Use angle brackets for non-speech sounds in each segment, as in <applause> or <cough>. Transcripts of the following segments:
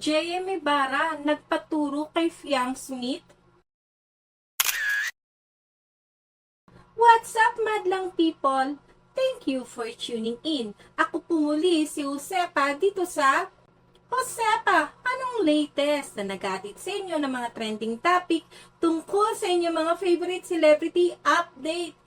JM Ibarra nagpaturo kay Fiang Smith? What's up, madlang people? Thank you for tuning in. Ako po muli si Josepa dito sa Josepa, anong latest na nagatid sa inyo ng mga trending topic tungkol sa inyong mga favorite celebrity update?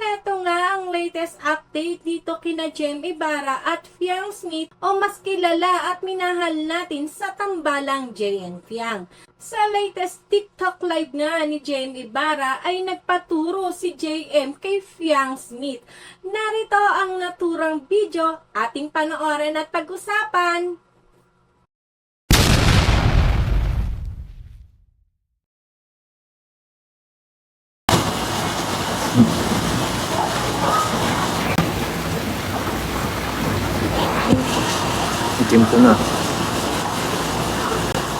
Heto nga ang latest update dito kina Jem Ibarra at Fiang Smith o mas kilala at minahal natin sa tambalang JN Fiang. Sa latest TikTok live nga ni Jem Ibarra ay nagpaturo si JM kay Fiang Smith. Narito ang naturang video ating panoorin at pag-usapan. Itim ko na.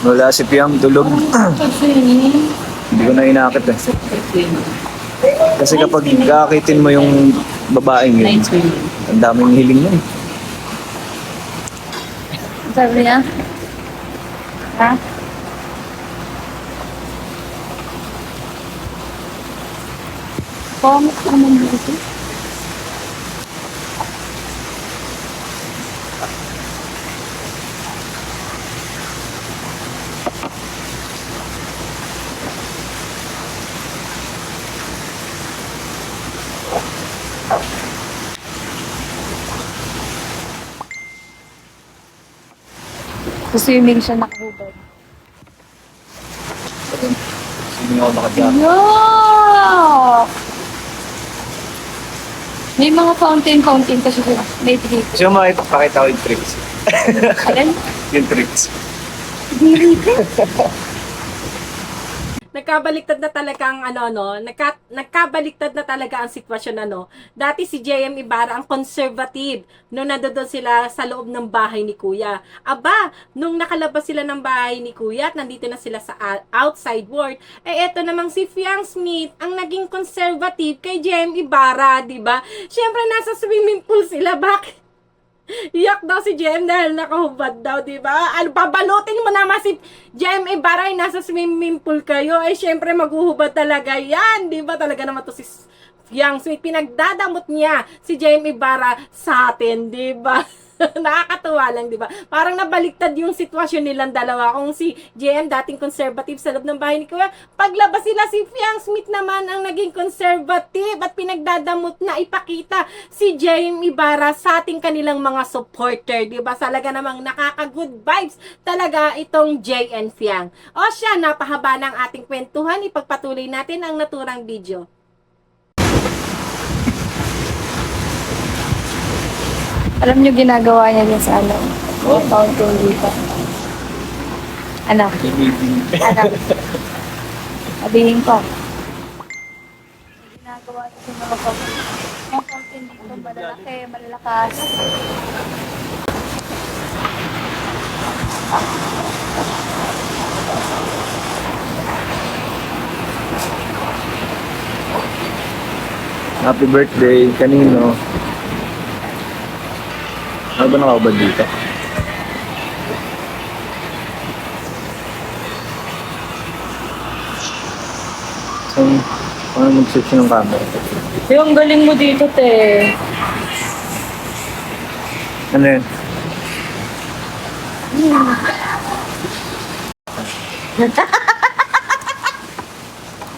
Wala si Piang tulog. Hindi ko na inakit eh. Kasi kapag kakitin mo yung babaeng yun, ang daming hiling nun. Sabi niya? Ha? Pangit naman dito. Swimming siya nakahubad. Sino ako nakadyan? Yuck! May mga fountain-fountain kasi sila. May drip. Sino mo ipapakita ko yung tricks? Alin? <laughs> Yung tricks. Nagkabaliktad na talaga ang ano no, nagka, nagkabaliktad na talaga ang sitwasyon ano. Dati si JM Ibarra ang conservative nung nandoon sila sa loob ng bahay ni Kuya. Aba, nung nakalabas sila ng bahay ni Kuya at nandito na sila sa outside world, eh eto namang si Fiang Smith ang naging conservative kay JM Ibarra, 'di ba? Syempre nasa swimming pool sila, <laughs> bakit? Iyak daw si Jem dahil nakahubad daw, di ba? Ano, babalutin mo naman si Jem Ibarra ay nasa swimming pool kayo. Ay, syempre, maghuhubad talaga yan. Di ba? Talaga naman to si Yang Sweet. Pinagdadamot niya si Jem Ibarra sa atin, di ba? <laughs> <laughs> Nakakatuwa lang, di ba? Parang nabaliktad yung sitwasyon nilang dalawa. Kung si JM dating conservative sa loob ng bahay ni Kuya, paglabas sila si Fiang Smith naman ang naging conservative at pinagdadamot na ipakita si JM Ibarra sa ating kanilang mga supporter, di ba? Talaga namang nakaka-good vibes talaga itong JN Fiang. O siya, napahaba ng ating kwentuhan. Ipagpatuloy natin ang naturang video. Alam niyo ginagawa niya din sa ano? Oh. Fountain dito. Ano? Ano? Sabihin ko. Ginagawa niya sa mga fountain. Mga fountain dito, malalaki, malalakas. Happy birthday, kanino? Ano ba nakakabad dito? So, paano mag-switch ng camera? Yung galing mo dito, te. Ano yun? <laughs>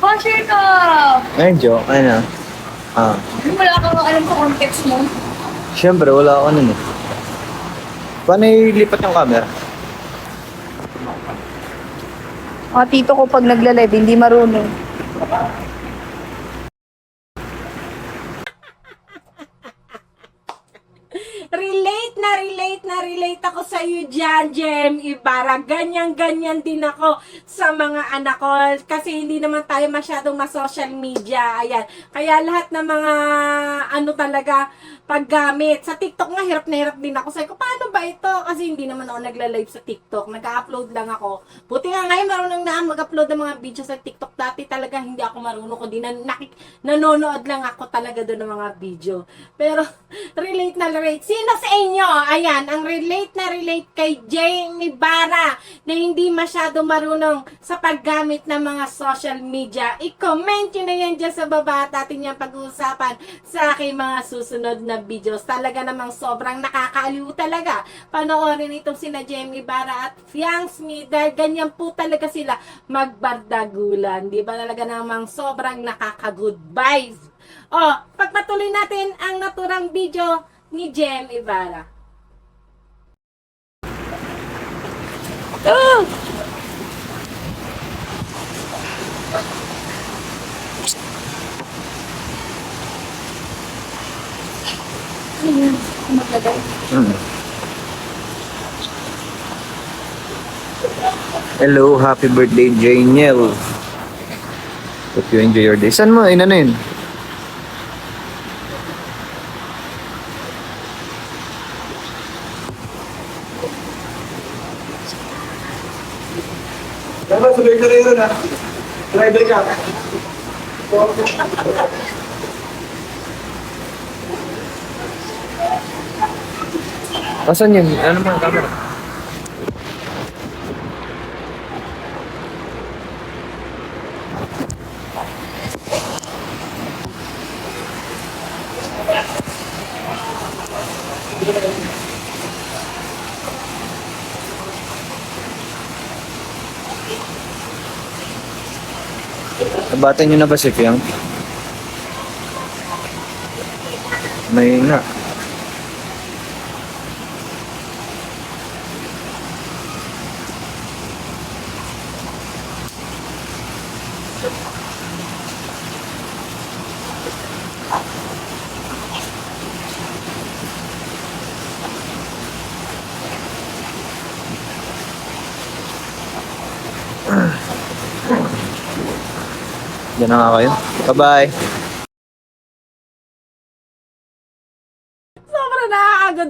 Puncher ka! Ay, joke. Ano? Ah, Wala kang alam sa context mo. syempre, wala ako nun eh. Paano ilipat yung camera? Mga tito ko pag nagla-live, hindi marunong. <laughs> relate na relate na relate ako sa iyo dyan, Jem Ibarra. Ganyan-ganyan din ako sa mga anak ko. Kasi hindi naman tayo masyadong ma-social media. Ayan. Kaya lahat ng mga ano talaga paggamit. Sa TikTok nga, hirap na hirap din ako. Sabi ko, paano ba ito? Kasi hindi naman ako nagla-live sa TikTok. Nag-upload lang ako. Buti nga ngayon, marunong na mag-upload ng mga video sa TikTok. Dati talaga hindi ako marunong. Kundi na, nakik- nanonood lang ako talaga doon ng mga video. Pero, <laughs> relate na relate. Sino sa inyo ayan, ang relate na relate kay Jamie Bara na hindi masyado marunong sa paggamit ng mga social media. I-comment nyo na yan dyan sa baba at atin yan pag-uusapan sa aking mga susunod na videos. Talaga namang sobrang nakakaaliw talaga. Panoorin itong sina Jamie Bara at Fiang Smith dahil ganyan po talaga sila magbardagulan. Di ba talaga namang sobrang nakaka-good vibes. Oh, pagpatuloy natin ang naturang video ni Jem Ibarra. Oh! Maglagay. Hmm. Hello, happy birthday, Janiel. Hope you enjoy your day. Saan mo? Ina na yun? Dapat sabay ka rin na. Driver ka. Asan yun? Ano ang camera? Nabatan nyo na ba si Fiang? May na. Diyan na nga kayo. Bye-bye.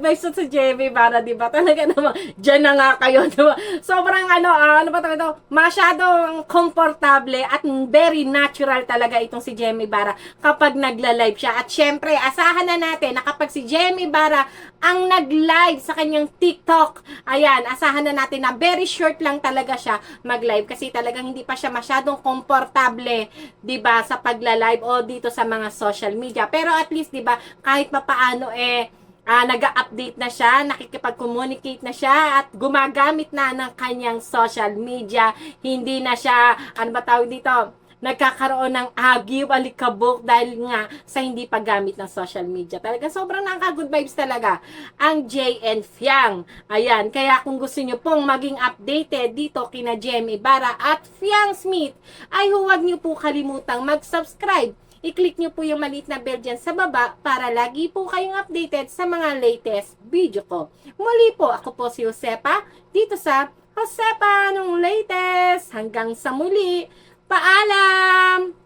Vibes sa Jamie Ibarra, di ba? Talaga naman, dyan na nga kayo, di ba? Sobrang ano, ah, ano ba talaga? Masyadong komportable at very natural talaga itong si Jamie Ibarra kapag nagla-live siya. At syempre, asahan na natin na kapag si Jamie Ibarra ang nag-live sa kanyang TikTok, ayan, asahan na natin na very short lang talaga siya mag-live kasi talagang hindi pa siya masyadong komportable, 'di ba, sa pagla-live o dito sa mga social media. Pero at least 'di ba, kahit papaano eh ah nag-update na siya, nakikipag-communicate na siya at gumagamit na ng kanyang social media. Hindi na siya, ano ba tawag dito, nagkakaroon ng agiw, alikabok dahil nga sa hindi paggamit ng social media. Talaga sobrang nakaka-good vibes talaga ang JN Fiang. Ayan, kaya kung gusto nyo pong maging updated dito kina Jem Ibarra at Fiang Smith, ay huwag nyo po kalimutang mag-subscribe i-click nyo po yung maliit na bell dyan sa baba para lagi po kayong updated sa mga latest video ko. Muli po, ako po si Josepa dito sa Josepa nung latest. Hanggang sa muli, paalam!